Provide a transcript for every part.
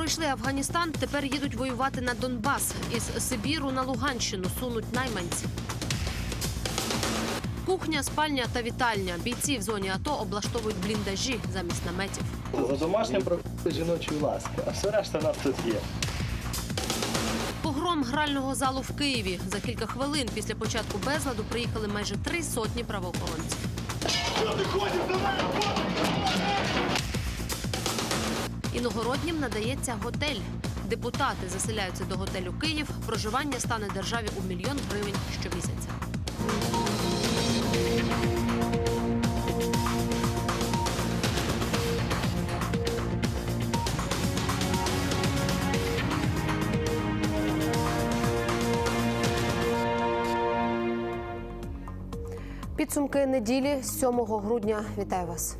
Пройшли Афганістан, тепер їдуть воювати на Донбас. Із Сибіру на Луганщину сунуть найманці. Кухня, спальня та вітальня. Бійці в зоні АТО облаштовують бліндажі замість наметів. За домашнім проходить жіночі ласки, а все решта в нас тут є. Погром грального залу в Києві. За кілька хвилин після початку безладу приїхали майже три сотні правоохоронців. Іногороднім надається готель. Депутати заселяються до готелю Київ. Проживання стане державі у мільйон гривень щомісяця. Підсумки неділі 7 грудня. Вітаю вас.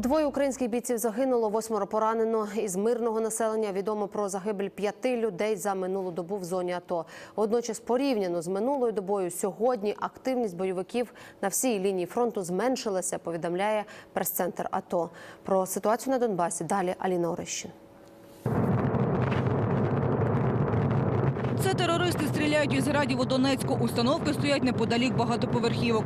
Двоє українських бійців загинуло, восьмеро поранено. Із мирного населення відомо про загибель п'яти людей за минулу добу в зоні АТО. Водночас, порівняно з минулою добою, сьогодні активність бойовиків на всій лінії фронту зменшилася. Повідомляє прес-центр АТО. Про ситуацію на Донбасі далі Аліна Орищин. Це терористи стріляють із градів у Донецьку. Установки стоять неподалік багатоповерхівок.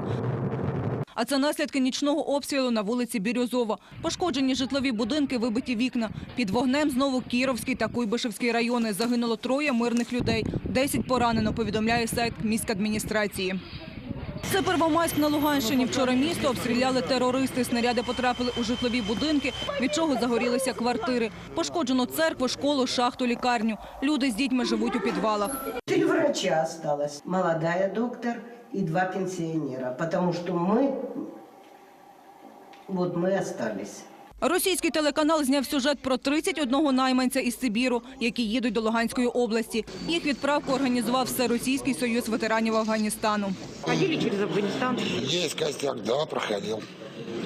А це наслідки нічного обстрілу на вулиці Бірюзова. Пошкоджені житлові будинки, вибиті вікна. Під вогнем знову Кіровський та Куйбишевський райони. Загинуло троє мирних людей. Десять поранено, повідомляє сайт міськадміністрації. Це Первомайськ на Луганщині. Вчора місто обстріляли терористи. Снаряди потрапили у житлові будинки, від чого загорілися квартири. Пошкоджено церкву, школу, шахту, лікарню. Люди з дітьми живуть у підвалах. Три врача осталось. Молодая доктор и два пенсионера. Потому что мы, вот мы остались. Російський телеканал зняв сюжет про 31 найманця із Сибіру, які їдуть до Луганської області. Їх відправку організував Всеросійський союз ветеранів Афганістану. Ходили через Афганістан. Є костяк, да, проходил.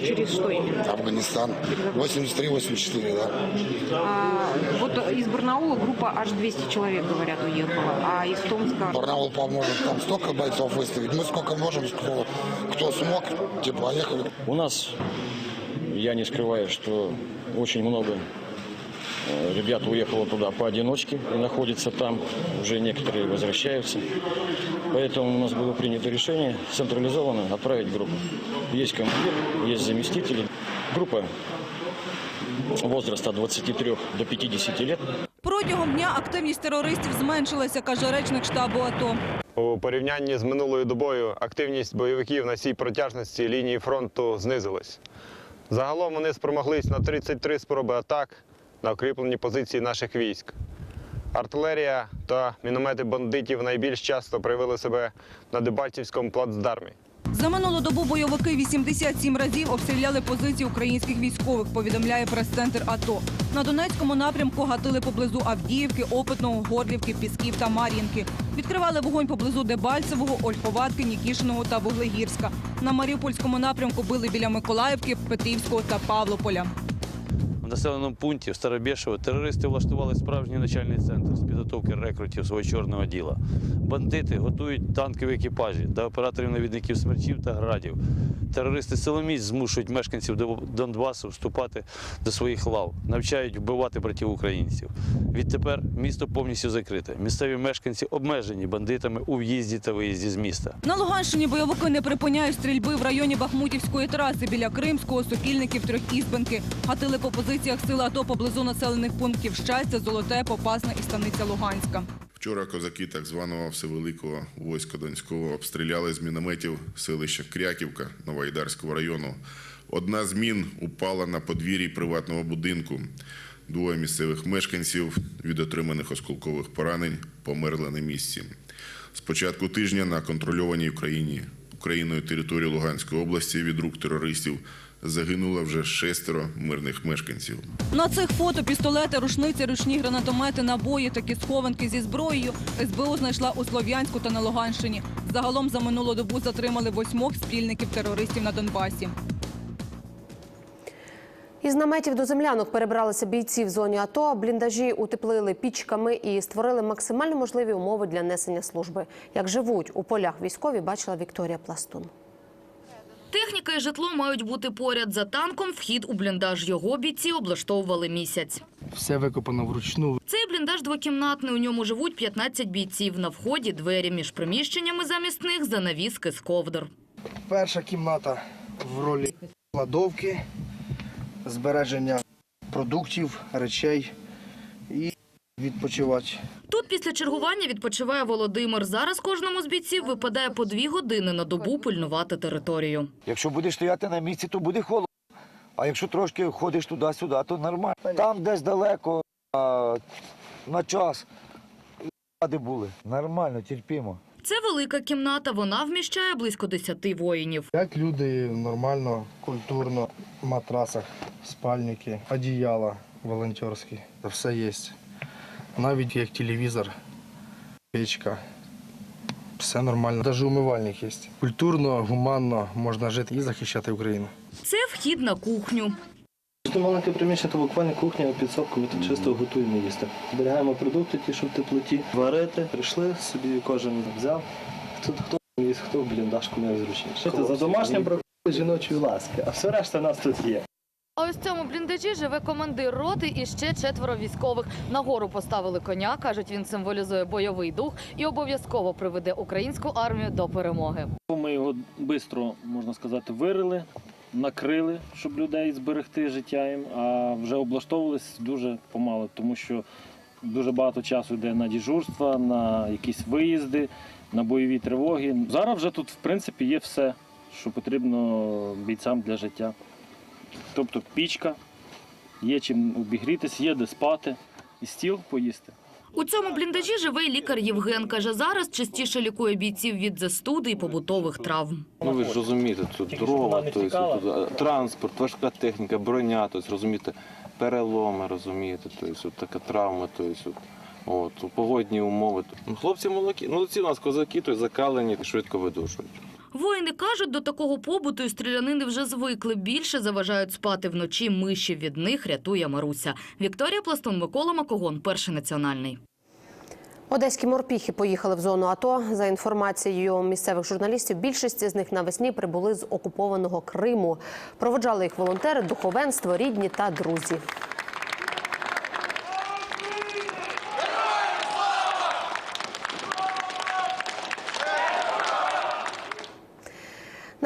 Через что именно? Афганистан. 83-84, да. А, вот из Барнаула группа аж 200 человек, говорят, уехала. А из Томска... Барнаул поможет там столько бойцов выставить. Мы сколько можем, кто, кто смог, те поехали. У нас, я не скрываю, что очень много э, ребят уехало туда поодиночке и находятся там. Уже некоторые возвращаются. Поэтому у нас было принято решение централизованно отправить группу. Есть командир, есть заместители. Группа возраста от 23 до 50 лет. Протягом дня активність терористів зменшилася, каже речник штабу АТО. У порівнянні з минулою добою активність бойовиків на цій протяжності лінії фронту знизилась. Загалом вони спромоглись на 33 спроби атак на укріплені позиції наших військ. Артилерія та міномети бандитів найбільш часто проявили себе на Дебальцівському плацдармі. За минулу добу бойовики 87 разів обстріляли позиції українських військових, повідомляє прес-центр АТО. На Донецькому напрямку гатили поблизу Авдіївки, Опитного, Горлівки, Пісків та Мар'їнки. Відкривали вогонь поблизу Дебальцевого, Ольховатки, Нікішиного та Вуглегірська. На Маріупольському напрямку били біля Миколаївки, Петрівського та Павлополя. Населеному пункті в Старобєшево терористи влаштували справжній начальний центр з підготовки рекрутів свого чорного діла. Бандити готують танкові екіпажі та операторів-навідників смерчів та градів. Терористи силоміць змушують мешканців Дон- Донбасу вступати до своїх лав, навчають вбивати братів українців. Відтепер місто повністю закрите. Місцеві мешканці обмежені бандитами у в'їзді та виїзді з міста. На Луганщині бойовики не припиняють стрільби в районі Бахмутівської траси біля Кримського, Сокільників, Трьохізбенки. Гатили по позиціях сили АТО поблизу населених пунктів Щастя, Золоте, Попасна і Станиця Луганська. Вчора козаки так званого Всевеликого війська Донського обстріляли з мінометів селища Кряківка Новоайдарського району. Одна з мін упала на подвір'ї приватного будинку. Двоє місцевих мешканців від отриманих осколкових поранень померли на місці. З початку тижня на контрольованій Україні Україною території Луганської області від рук терористів загинуло вже шестеро мирних мешканців. На цих фото пістолети, рушниці, ручні гранатомети, набої, такі схованки зі зброєю СБУ знайшла у Слов'янську та на Луганщині. Загалом за минулу добу затримали восьмох спільників терористів на Донбасі. Із наметів до землянок перебралися бійці в зоні АТО. Бліндажі утеплили пічками і створили максимально можливі умови для несення служби. Як живуть у полях військові, бачила Вікторія Пластун. Техніка і житло мають бути поряд за танком. Вхід у бліндаж його бійці облаштовували місяць. Все викопано вручну. Цей бліндаж двокімнатний. У ньому живуть 15 бійців. На вході двері між приміщеннями замість них занавіски з ковдр. Перша кімната в ролі кладовки, збереження продуктів, речей і відпочивати. Тут після чергування відпочиває Володимир. Зараз кожному з бійців випадає по дві години на добу пильнувати територію. Якщо будеш стояти на місці, то буде холодно. А якщо трошки ходиш туди-сюди, то нормально. Там десь далеко а, на час. Де були. Нормально, терпімо. Це велика кімната. Вона вміщає близько 10 воїнів. Як люди нормально, культурно, в матрасах, спальники, одіяла волонтерські. Все є. Навіть як телевізор, печка. Все нормально. Навіть умивальник є. Культурно, гуманно можна жити і захищати Україну. Це вхід на кухню. Це маленьке приміщення, то буквально кухня, підсобку, ми тут чисто готуємо їсти. Зберігаємо продукти, ті, що в теплоті. Варити, прийшли, собі кожен взяв. Хто, хто їсть, хто в бліндажку найзручніше. Це за домашнім бракує жіночої ласки, а все решта нас тут є. А ось в цьому бліндажі живе командир роти і ще четверо військових. Нагору поставили коня, кажуть, він символізує бойовий дух і обов'язково приведе українську армію до перемоги. Ми його швидко, можна сказати, вирили, накрили, щоб людей зберегти життя їм, а вже облаштовувались дуже помало, тому що дуже багато часу йде на дежурства, на якісь виїзди, на бойові тривоги. Зараз вже тут, в принципі, є все, що потрібно бійцям для життя. Тобто пічка, є чим обігрітись, є де спати і стіл поїсти. У цьому бліндажі живе й лікар Євген. Каже, зараз частіше лікує бійців від застуди і побутових травм. Ну ви ж розумієте, тут дрова, тобто, тут, транспорт, важка техніка, броня, тобто, розумієте, переломи, розумієте, тобто, така травма, тобто, от, от, погодні умови. Ну, хлопці молоді, ну ці у нас козаки, тобто, закалені, швидко видушують. Воїни кажуть, до такого побуту і стрілянини вже звикли. Більше заважають спати вночі миші. Від них рятує Маруся. Вікторія Пластун, Микола Макогон, перший національний. Одеські морпіхи поїхали в зону АТО. За інформацією місцевих журналістів, більшість з них навесні прибули з окупованого Криму. Проводжали їх волонтери, духовенство, рідні та друзі.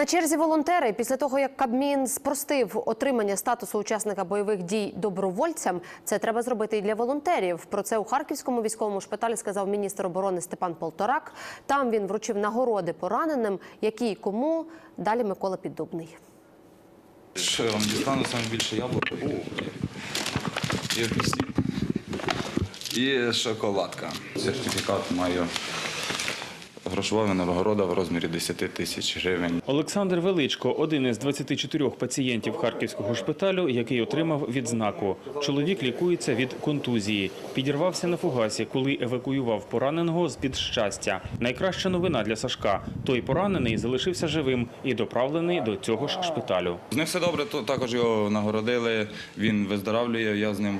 На черзі волонтери після того, як Кабмін спростив отримання статусу учасника бойових дій добровольцям, це треба зробити і для волонтерів. Про це у харківському військовому шпиталі сказав міністр оборони Степан Полторак. Там він вручив нагороди пораненим, які й кому далі Микола Піддубний. Що я вам дістану саме більше яблуко і. І шоколадка. Сертифікат маю. Грошова винагорода в розмірі 10 тисяч гривень. Олександр Величко один із 24 пацієнтів харківського шпиталю, який отримав відзнаку. Чоловік лікується від контузії. Підірвався на фугасі, коли евакуював пораненого з під щастя. Найкраща новина для Сашка. Той поранений залишився живим і доправлений до цього ж шпиталю. З ним все добре, то також його нагородили. Він виздоравлює. Я з ним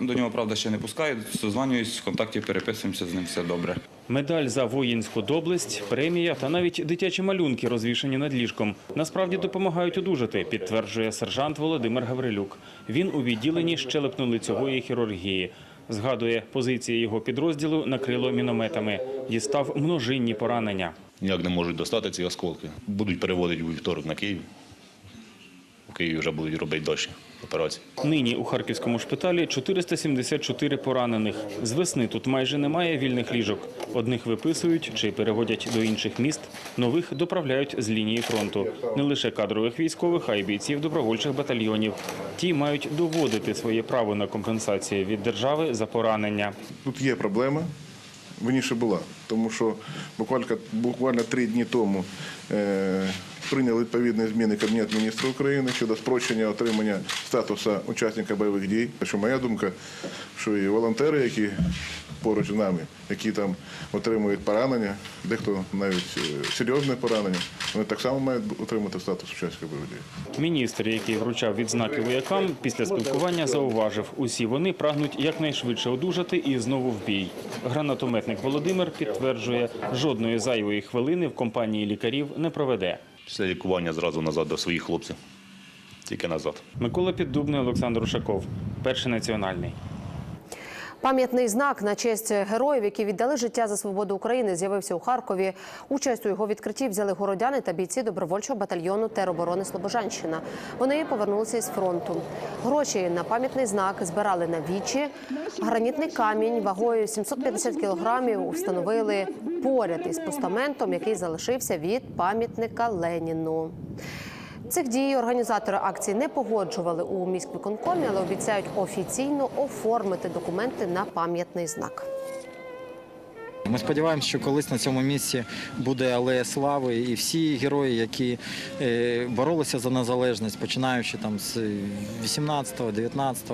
до нього, правда, ще не пускаю. Созванююсь, в контакті переписуємося, з ним все добре. Медаль за воїнську доблесть, премія та навіть дитячі малюнки, розвішані над ліжком, насправді допомагають одужати, підтверджує сержант Володимир Гаврилюк. Він у відділенні щелепно-лицьової хірургії. Згадує, позиції його підрозділу накрило мінометами. Дістав множинні поранення. Ніяк не можуть достати ці осколки. Будуть переводити у вівторок на Київ. У Києві вже будуть робити дощі операції. Нині у харківському шпиталі 474 поранених. З весни тут майже немає вільних ліжок. Одних виписують чи переводять до інших міст, нових доправляють з лінії фронту. Не лише кадрових військових, а й бійців добровольчих батальйонів. Ті мають доводити своє право на компенсацію від держави за поранення. Тут є проблема. Виніше була, тому що буквально, буквально три дні тому е, прийняли відповідні зміни Кабінет міністрів України щодо спрощення отримання статусу учасника бойових дій. Що моя думка, що і волонтери, які поруч з нами, які там отримують поранення, дехто навіть е, серйозне поранення, вони так само мають отримати статус учасника бойових дій. Міністр, який вручав відзнаки воякам, після спілкування зауважив, усі вони прагнуть якнайшвидше одужати і знову в бій. Гранатометник Володимир підтверджує, жодної зайвої хвилини в компанії лікарів не проведе. Після лікування зразу назад до своїх хлопців. Тільки назад. Микола Піддубний, Олександр Ушаков. Перший національний. Пам'ятний знак на честь героїв, які віддали життя за свободу України, з'явився у Харкові. Участь у його відкритті взяли городяни та бійці добровольчого батальйону тероборони Слобожанщина. Вони повернулися із фронту. Гроші на пам'ятний знак збирали на вічі. Гранітний камінь вагою 750 кілограмів встановили поряд із постаментом, який залишився від пам'ятника Леніну. Цих дій організатори акції не погоджували у міськвиконкомі, але обіцяють офіційно оформити документи на пам'ятний знак. Ми сподіваємося, що колись на цьому місці буде алея слави, і всі герої, які е, боролися за незалежність, починаючи там з 18, 19,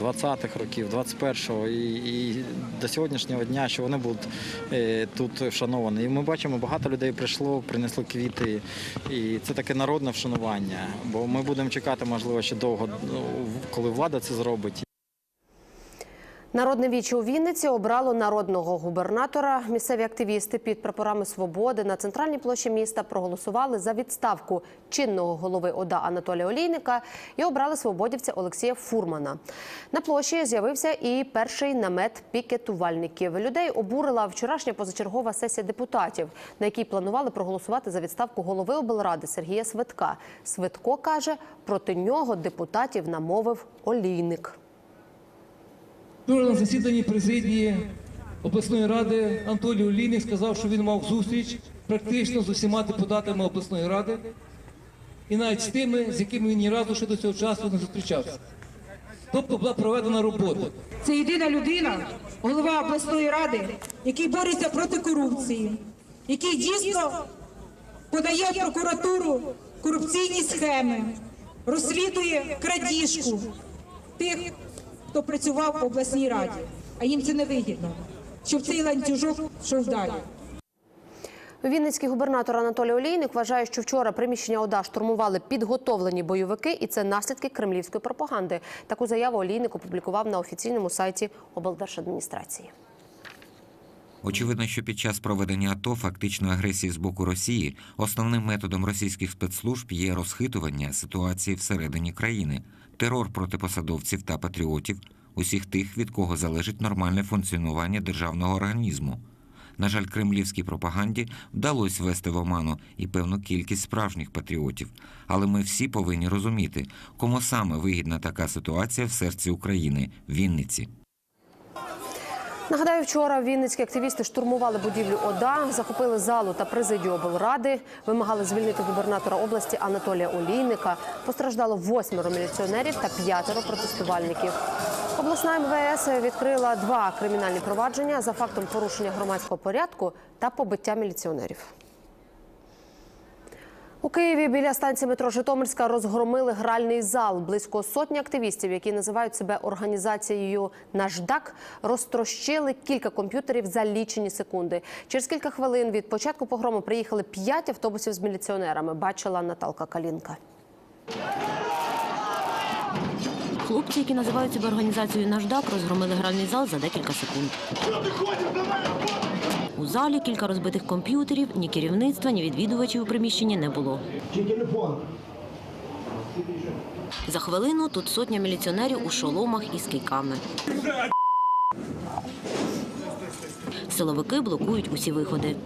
20-х років, 21-го і, і до сьогоднішнього дня, що вони будуть е, тут вшановані. І ми бачимо, багато людей прийшло, принесли квіти, і це таке народне вшанування. Бо ми будемо чекати, можливо, ще довго, ну, коли влада це зробить. Народне віче у Вінниці обрало народного губернатора. Місцеві активісти під прапорами свободи на центральній площі міста проголосували за відставку чинного голови ОДА Анатолія Олійника і обрали свободівця Олексія Фурмана. На площі з'явився і перший намет пікетувальників. Людей обурила вчорашня позачергова сесія депутатів, на якій планували проголосувати за відставку голови облради Сергія Свитка. Свитко каже, проти нього депутатів намовив Олійник. Вчора на засіданні президії обласної ради Анатолій Олійник сказав, що він мав зустріч практично з усіма депутатами обласної ради і навіть з тими, з якими він ні разу ще до цього часу не зустрічався. Тобто була проведена робота. Це єдина людина, голова обласної ради, який бореться проти корупції, який дійсно подає в прокуратуру корупційні схеми, розслідує крадіжку тих, хто працював в обласній раді. А їм це не вигідно, щоб цей ланцюжок йшов далі. Вінницький губернатор Анатолій Олійник вважає, що вчора приміщення ОДА штурмували підготовлені бойовики, і це наслідки кремлівської пропаганди. Таку заяву Олійник опублікував на офіційному сайті облдержадміністрації. Очевидно, що під час проведення АТО фактичної агресії з боку Росії основним методом російських спецслужб є розхитування ситуації всередині країни, терор проти посадовців та патріотів, усіх тих, від кого залежить нормальне функціонування державного організму. На жаль, кремлівській пропаганді вдалося ввести в оману і певну кількість справжніх патріотів. Але ми всі повинні розуміти, кому саме вигідна така ситуація в серці України Вінниці. Нагадаю, вчора вінницькі активісти штурмували будівлю ОДА, захопили залу та президію облради, вимагали звільнити губернатора області Анатолія Олійника. Постраждало восьмеро міліціонерів та п'ятеро протестувальників. Обласна МВС відкрила два кримінальні провадження за фактом порушення громадського порядку та побиття міліціонерів. У Києві біля станції метро Житомирська розгромили гральний зал. Близько сотні активістів, які називають себе організацією Наждак, розтрощили кілька комп'ютерів за лічені секунди. Через кілька хвилин від початку погрому приїхали п'ять автобусів з міліціонерами. Бачила Наталка Калінка. Хлопці, які називають себе організацією «Наждак», розгромили гральний зал за декілька секунд. У залі кілька розбитих комп'ютерів, ні керівництва, ні відвідувачів у приміщенні не було. За хвилину тут сотня міліціонерів у шоломах із кийками. Силовики блокують усі виходи.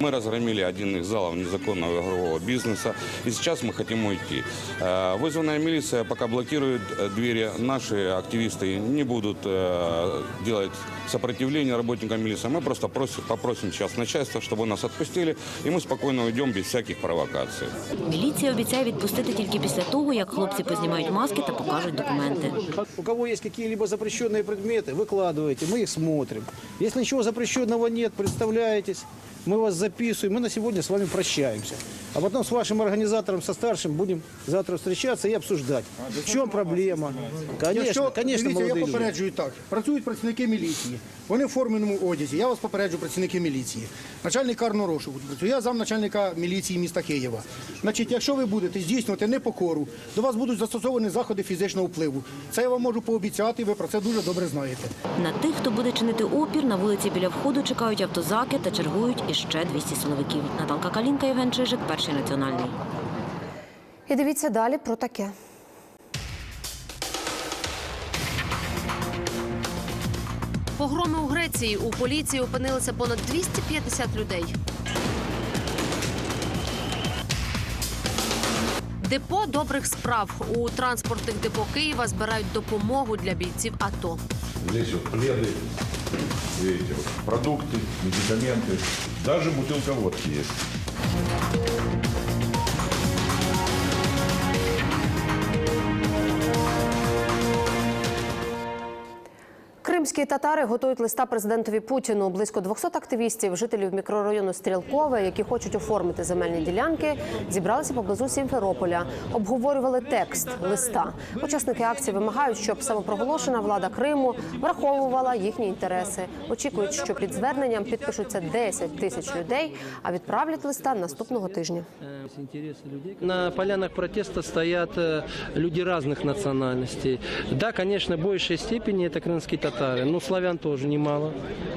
Мы разгромили один из залов незаконного игрового бизнеса, и сейчас мы хотим уйти. Э, Вызванная милиция пока блокирует э, двери. Наши активисты не будут э, делать сопротивление работникам милиции. Мы просто просим, попросим сейчас начальство, чтобы нас отпустили, и мы спокойно уйдем без всяких провокаций. Міліція обіцяє відпустити тільки після того, як хлопці познімають маски та покажуть документи. У кого есть какие-либо запрещенные предметы, выкладывайте, мы их смотрим. Если ничего запрещенного нет, представляетесь, мы вас записываем, мы на сегодня с вами прощаемся. А потом с вашим организатором, со старшим, будем завтра встречаться и обсуждать. В чем проблема? Конечно, Якщо, конечно, дивіться, я молодые люди. попереджую так. Працюють працівники міліції. Вони в форменому одязі. Я вас попереджу працівники міліції. Начальник карного розшуку працює. Я замначальника міліції міста Києва. Значить, якщо ви будете здійснювати непокору, до вас будуть застосовані заходи фізичного впливу. Це я вам можу пообіцяти, ви про це дуже добре знаєте. На тих, хто буде чинити опір, на вулиці біля входу чекають автозаки та чергують іще 200 силовиків. Наталка Калінка, Євген Чижик, перший перший національний. І дивіться далі про таке. Погроми у Греції у поліції опинилися понад 250 людей. Депо добрих справ у транспортних депо Києва збирають допомогу для бійців АТО. Здесь вот пледы, видите, вот продукты, медикаменты, даже бутылка водки есть. Кримські татари готують листа президентові Путіну. Близько 200 активістів, жителів мікрорайону Стрілкове, які хочуть оформити земельні ділянки, зібралися поблизу Сімферополя. Обговорювали текст листа. Учасники акції вимагають, щоб самопроголошена влада Криму враховувала їхні інтереси. Очікують, що під зверненням підпишуться 10 тисяч людей, а відправлять листа наступного тижня. На полянах протеста стоят э, люди разных национальностей. Да, конечно, в большей степени это крымские татары, Но славян тоже немало,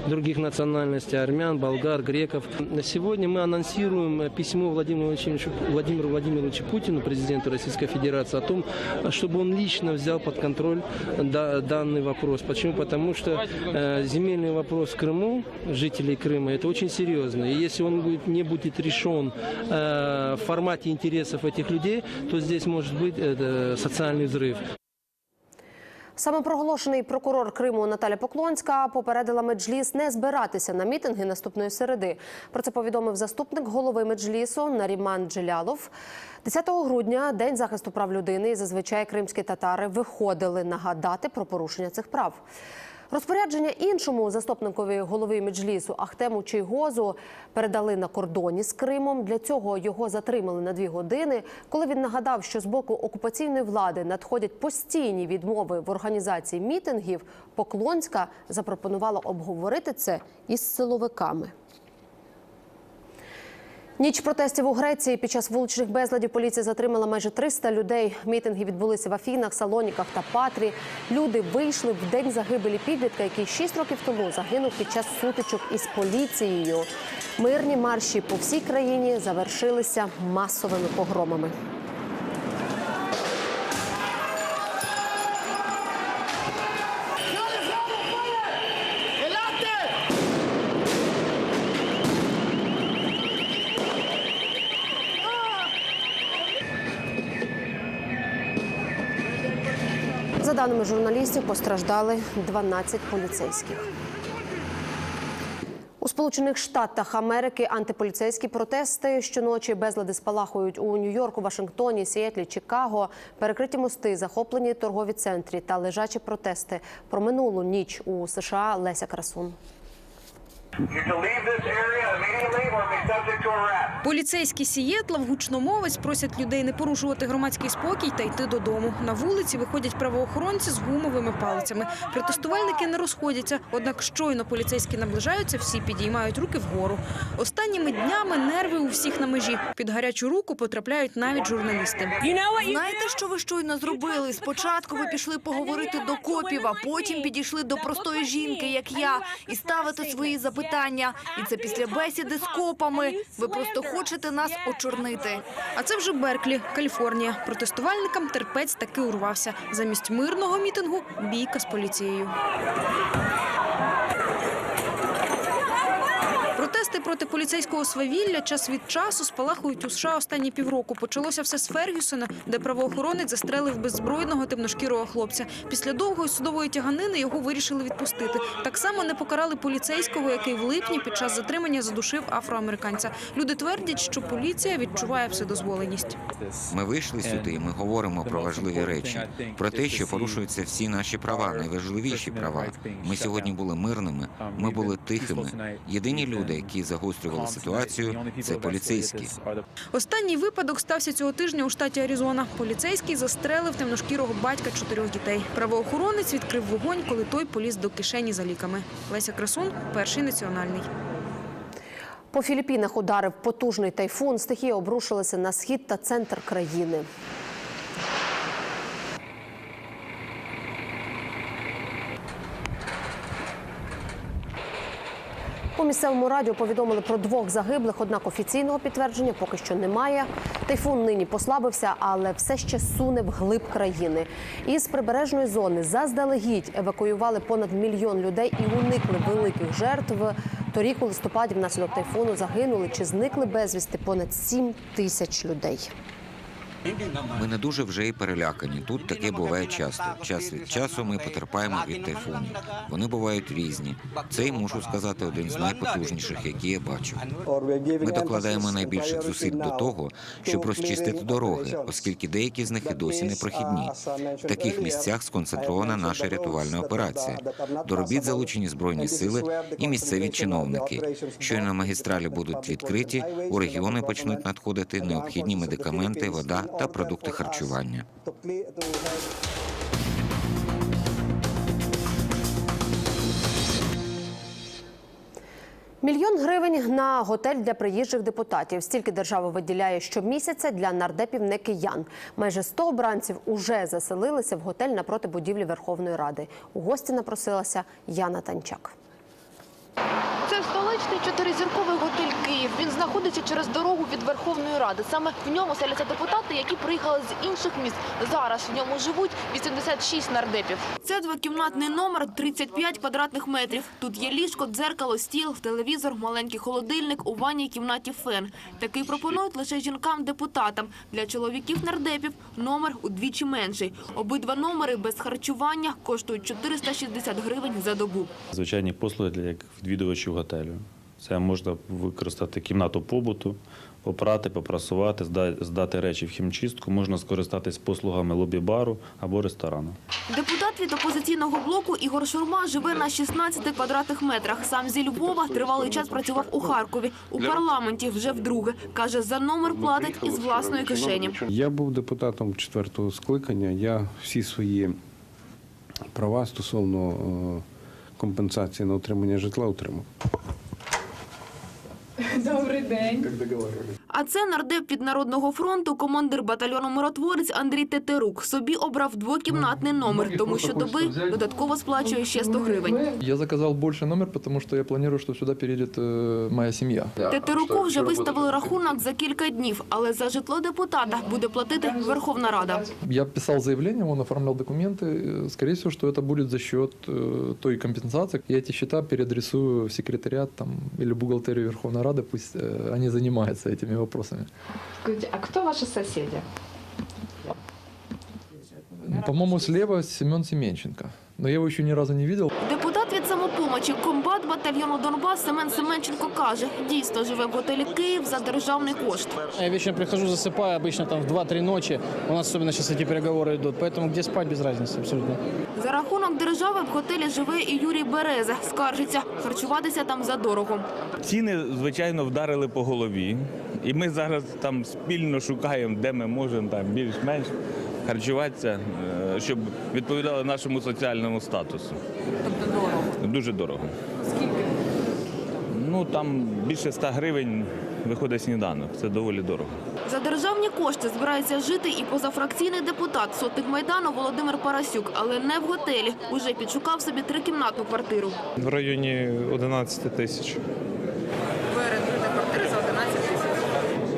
других национальностей, армян, болгар, греков. Сегодня мы анонсируем э, письмо Владимиру Владимировичу, Владимиру Владимировичу Путину, президенту Российской Федерации, о том, чтобы он лично взял под контроль да- данный вопрос. Почему? Потому что э, земельный вопрос в Крыму, жителей Крыма, это очень серьезно. И если он будет, не будет решен э, в формате интересов этих людей, то здесь может быть э, социальный взрыв. Самопроголошений прокурор Криму Наталя Поклонська попередила Меджліс не збиратися на мітинги наступної середи. Про це повідомив заступник голови Меджлісу Наріман Джелялов. 10 грудня день захисту прав людини. І зазвичай кримські татари виходили нагадати про порушення цих прав. Розпорядження іншому заступникові голови Меджлісу Ахтему Чийгозу передали на кордоні з Кримом. Для цього його затримали на дві години. Коли він нагадав, що з боку окупаційної влади надходять постійні відмови в організації мітингів, Поклонська запропонувала обговорити це із силовиками. Ніч протестів у Греції під час вуличних безладів поліція затримала майже 300 людей. Мітинги відбулися в Афінах, Салоніках та Патрі. Люди вийшли в день загибелі підлітка, який 6 років тому загинув під час сутичок із поліцією. Мирні марші по всій країні завершилися масовими погромами. Даними журналістів, постраждали 12 поліцейських. У Сполучених Штатах Америки антиполіцейські протести щоночі безлади спалахують у Нью-Йорку, Вашингтоні, Сіетлі, Чикаго. Перекриті мости, захоплені торгові центрі та лежачі протести. Про минулу ніч у США Леся Красун. Поліцейські Сієтла в гучномовець просять людей не порушувати громадський спокій та йти додому. На вулиці виходять правоохоронці з гумовими палицями. Протестувальники не розходяться, однак щойно поліцейські наближаються, всі підіймають руки вгору. Останніми днями нерви у всіх на межі. Під гарячу руку потрапляють навіть журналісти. Знаєте, що ви щойно зробили? Спочатку ви пішли поговорити до копів, а потім підійшли до простої жінки, як я, і ставити свої запитання. І це після бесіди з копами. Ви просто хочете нас очорнити. А це вже Берклі, Каліфорнія. Протестувальникам терпець таки урвався. Замість мирного мітингу бійка з поліцією. Протести проти поліцейського свавілля час від часу спалахують у США останні півроку. Почалося все з Фергюсона, де правоохоронець застрелив беззбройного темношкірого хлопця. Після довгої судової тяганини його вирішили відпустити. Так само не покарали поліцейського, який в липні під час затримання задушив афроамериканця. Люди твердять, що поліція відчуває вседозволеність. Ми вийшли сюди, ми говоримо про важливі речі, про те, що порушуються всі наші права, найважливіші права. Ми сьогодні були мирними, ми були тихими. Єдині люди, які загострювали ситуацію, це поліцейські. Останній випадок стався цього тижня у штаті Аризона. Поліцейський застрелив темношкірого батька чотирьох дітей. Правоохоронець відкрив вогонь, коли той поліз до кишені за ліками. Леся Красун, перший національний. По Філіппінах ударив потужний тайфун. Стихії обрушилися на схід та центр країни. Місцевому радіо повідомили про двох загиблих, однак офіційного підтвердження поки що немає. Тайфун нині послабився, але все ще суне вглиб країни. Із прибережної зони заздалегідь евакуювали понад мільйон людей і уникли великих жертв. Торік у листопаді внаслідок тайфуну загинули чи зникли безвісти понад 7 тисяч людей. Ми не дуже вже й перелякані. Тут таке буває часто. Час від часу ми потерпаємо від тайфунів. Вони бувають різні. Цей мушу сказати один з найпотужніших, які я бачив. Ми докладаємо найбільших зусиль до того, щоб розчистити дороги, оскільки деякі з них і досі непрохідні. В таких місцях сконцентрована наша рятувальна операція. До робіт залучені збройні сили і місцеві чиновники. Щойно магістралі будуть відкриті, у регіони почнуть надходити необхідні медикаменти, вода та продукти харчування. Мільйон гривень на готель для приїжджих депутатів. Стільки держава виділяє щомісяця для нардепів не киян. Майже 100 обранців уже заселилися в готель напроти будівлі Верховної Ради. У гості напросилася Яна Танчак. Це столичний чотиризірковий готель Київ. Він знаходиться через дорогу від Верховної Ради. Саме в ньому селяться депутати, які приїхали з інших міст. Зараз в ньому живуть 86 нардепів. Це двокімнатний номер, 35 квадратних метрів. Тут є ліжко, дзеркало, стіл, телевізор, маленький холодильник, у ванній кімнаті фен. Такий пропонують лише жінкам-депутатам. Для чоловіків-нардепів номер удвічі менший. Обидва номери без харчування коштують 460 гривень за добу. Звичайні послуги для відвідувачів готелю. Це можна використати кімнату побуту, попрати, попрасувати, зда- здати речі в хімчистку, можна скористатись послугами лобі-бару або ресторану. Депутат від опозиційного блоку Ігор Шурма живе на 16 квадратних метрах. Сам зі Львова тривалий час працював у Харкові. У парламенті вже вдруге. Каже, за номер платить із власної кишені. Я був депутатом четвертого скликання. Я всі свої права стосовно е, компенсації на отримання житла отримав. Добрий день. А це нардеп від Народного фронту, командир батальйону «Миротворець» Андрій Тетерук. Собі обрав двокімнатний номер, тому що доби додатково сплачує ще 100 гривень. Я заказал больше номер, потому что я планирую, что сюда переедет э, моя семья. Тетеруку вже виставили рахунок за кілька днів, але за житло депутата буде платити Верховна Рада. Я писал заявление, он оформлял документы. Э, Скорее всего, что это будет за счет э, той компенсации. Я эти счета переадресую в секретариат там, или бухгалтерию Верховной Рады, пусть э, они занимаются этими вопросами. Скажіть, а хто ваші сусіди? По-моему, слева Семен Семенченко. Но я его еще ни разу не видел. Депутат від самопомочі, комбат батальйону Донбас Семен Семенченко каже, дійсно живе в готелі Київ за державний кошт. Я вечером прихожу, засыпаю, обычно там в 2-3 ночи. У нас особенно сейчас эти переговоры идут, поэтому где спать без разницы абсолютно. За рахунок держави в готелі живе і Юрій Береза. Скаржиться, харчуватися там задорого. Ціни, звичайно, вдарили по голові. І ми зараз там спільно шукаємо, де ми можемо там більш-менш харчуватися, е, щоб відповідали нашому соціальному статусу. Дуже дорого. Скільки? Ну там більше 100 гривень виходить сніданок. Це доволі дорого. За державні кошти збирається жити і позафракційний депутат сотник Майдану Володимир Парасюк, але не в готелі. Уже підшукав собі трикімнатну квартиру. В районі 11 тисяч. Ви орендуєте квартири за 11 тисяч.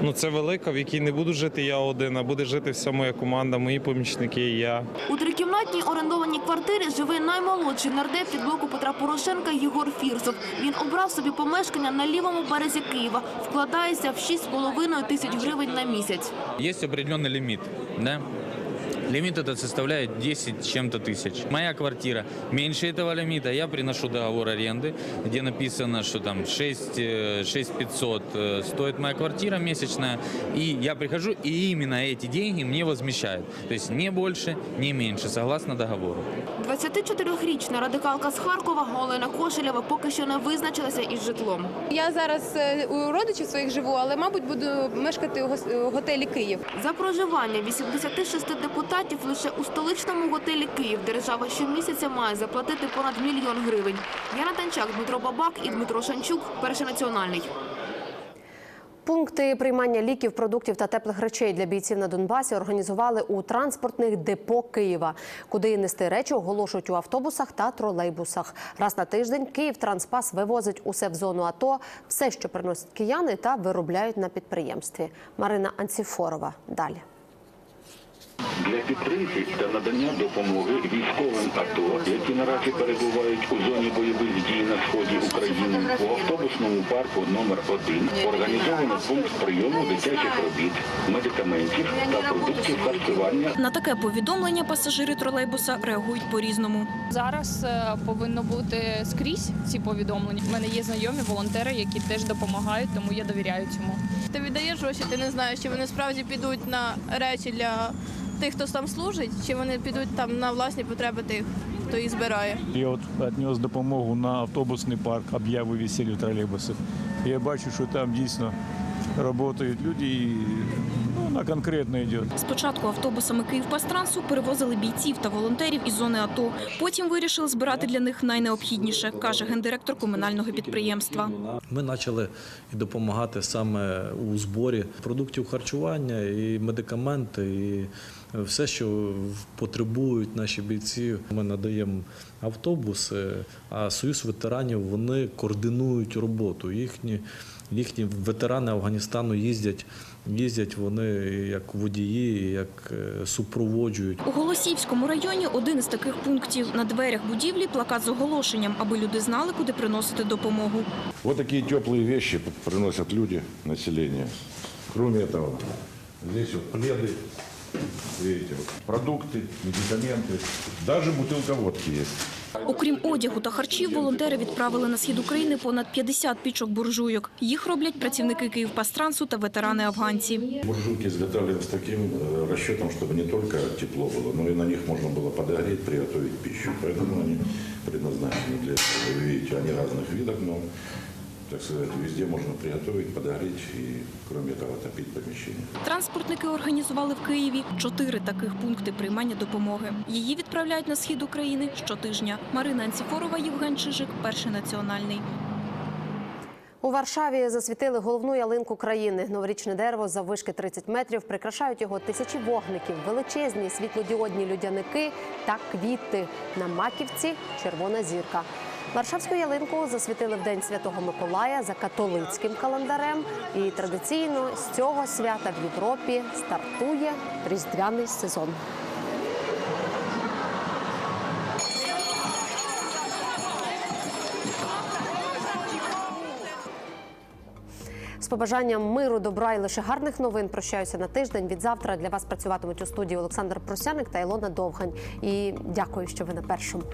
Ну це велика, в якій не буду жити я один, а буде жити вся моя команда, мої помічники і я. У трикімнатній орендованій квартирі живе наймолодший нардеп від блоку Петра Порошенка Єгор Фірсов. Він обрав собі помешкання на лівому березі Києва. Вкладається в 6,5 тисяч гривень на місяць. Є определенний ліміт. да? Лимит этот составляет 10 с чем-то тысяч. Моя квартира меньше этого лимита. Я приношу договор аренды, где написано, что там 6, э, 6500 э, стоит моя квартира месячная. И я прихожу, и именно эти деньги мне возмещают. То есть не больше, не меньше, согласно договору. 24-річна радикалка з Харкова Олена Кошелєва поки що не визначилася із житлом. Я зараз е, у родичів своїх живу, але, мабуть, буду мешкати у гос- у готелі Київ. За проживання 86 депутатів лише у столичному готелі Київ держава щомісяця має заплатити понад мільйон гривень. Яна Танчак, Дмитро Бабак і Дмитро Шанчук. Перший національний. Пункти приймання ліків, продуктів та теплих речей для бійців на Донбасі організували у транспортних депо Києва, куди нести речі оголошують у автобусах та тролейбусах. Раз на тиждень Київ Транспас вивозить усе в зону АТО, все, що приносять кияни, та виробляють на підприємстві. Марина Анціфорова далі. Для підтримки та надання допомоги військовим АТО, які наразі перебувають у зоні бойових дій на сході України, у автобусному парку номер 1 організовано пункт прийому дитячих робіт, медикаментів та продуктів харчування На таке повідомлення пасажири тролейбуса реагують по-різному. Зараз е, повинно бути скрізь ці повідомлення. У мене є знайомі волонтери, які теж допомагають, тому я довіряю цьому. Ти віддаєш гроші, ти не знаєш, чи вони справді підуть на речі для тих, хто там служить, чи вони підуть там на власні потреби тих, хто їх збирає. Я от віднес допомогу на автобусний парк, об'яви висіли в тролейбусах. Я бачу, що там дійсно працюють люди і ну, на конкретно йде. Спочатку автобусами Київпастрансу перевозили бійців та волонтерів із зони АТО. Потім вирішили збирати для них найнеобхідніше, каже гендиректор комунального підприємства. Ми почали допомагати саме у зборі продуктів харчування і медикаменти, і все, що потребують наші бійці. Ми надаємо автобуси, а Союз ветеранів вони координують роботу. Їхні, їхні ветерани Афганістану їздять, їздять вони як водії, як е, супроводжують. У Голосіївському районі один із таких пунктів. На дверях будівлі плакат з оголошенням, аби люди знали, куди приносити допомогу. Вот такие теплые вещи приносят люди, население. Кроме этого, здесь вот пледы, видите, вот продукты, медикаменты, даже бутылка водки есть. Окрім одягу та харчів, волонтери відправили на схід України понад 50 пічок буржуйок. Їх роблять працівники Київпастрансу та ветерани-афганці. Буржуйки изготавливаем с таким э, расчетом, чтобы не только тепло было, но и на них можно было подогреть, приготовить пищу. Поэтому они предназначены для этого. Вы видите, они разных видов, но, так сказать, везде можно приготовить, подогреть и, кроме этого, отопить помещение. Транспортники організували в Києві чотири таких пункти приймання допомоги. Її відправляють на схід України щотижня. Марина Анціфорова, Євген Чижик, перший національний. У Варшаві засвітили головну ялинку країни. Новорічне дерево заввишки 30 метрів. Прикрашають його тисячі вогників, величезні світлодіодні людяники та квіти. На маківці червона зірка. Варшавську ялинку засвітили в день Святого Миколая за католицьким календарем. І традиційно з цього свята в Європі стартує різдвяний сезон. З побажанням миру, добра і лише гарних новин прощаюся на тиждень. Від завтра для вас працюватимуть у студії Олександр Просяник та Ілона Довгань. І дякую, що ви на першому.